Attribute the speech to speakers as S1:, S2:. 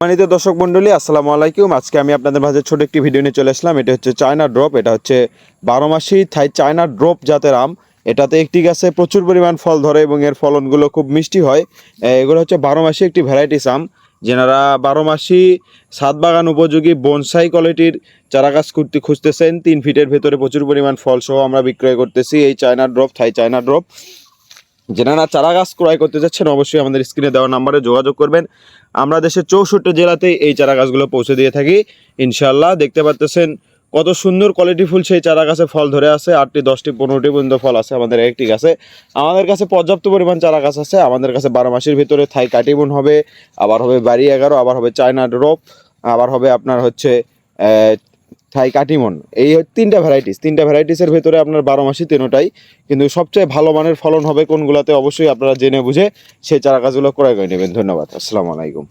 S1: সম্মানিত দর্শক মন্ডলী আসসালামু আলাইকুম। আজকে আমি আপনাদের মাঝে ছোট একটি ভিডিও নিয়ে চলে আসলাম। এটা হচ্ছে চায়না ড্রপ এটা হচ্ছে বারো মাসি থাই চায়না ড্রপ জাতের আম। এটাতে একটি গাছে প্রচুর পরিমাণ ফল ধরে এবং এর ফলনগুলো খুব মিষ্টি হয়। এগুলো হচ্ছে বারো মাসি একটি ভ্যারাইটিস আম। যেনারা বারো মাসি সাত বাগান উপযোগী বনসাই কোয়ালিটির চারা গাছ করতে খুঁজতেছেন। তিন ফিটের ভেতরে প্রচুর পরিমাণ ফল সহ আমরা বিক্রয় করতেছি এই China drop Thai China drop যারা চারা গাছ ক্রয় করতে যাচ্ছেন, অবশ্যই আমাদের স্ক্রিনে দেওয়া নাম্বারে যোগাযোগ করবেন। আমরা দেশের চৌষট্টি জেলাতেই এই চারা গাছগুলো পৌঁছে দিয়ে থাকি। ইনশাল্লাহ দেখতে পাচ্তেছেন কত সুন্দর কোয়ালিটি ফুল সেই চারা গাছে ফল ধরে আছে। আটটি, দশটি, পনেরোটি পর্যন্ত ফল আছে আমাদের একটি গাছে। আমাদের কাছে পর্যাপ্ত পরিমাণ চারা গাছ আছে। আমাদের কাছে বারো মাসের ভিতরে থাই কাটিমন হবে, আবার হবে বাড়ি এগারো, আবার হবে চায়না ড্রপ আবার হবে আপনার হচ্ছে থাই কাটিমন। এই তিনটা ভ্যারাইটিস তিনটা ভ্যারাইটিসের ভেতরে আপনার বারো মাসই তিনোটাই কিন্তু সবচেয়ে ভালো মানের ফলন হবে কোনগুলোতে অবশ্যই আপনারা জেনে বুঝে সেই চারা গাছগুলো ক্রয় করে নেবেন। ধন্যবাদ। আসসালামু আলাইকুম।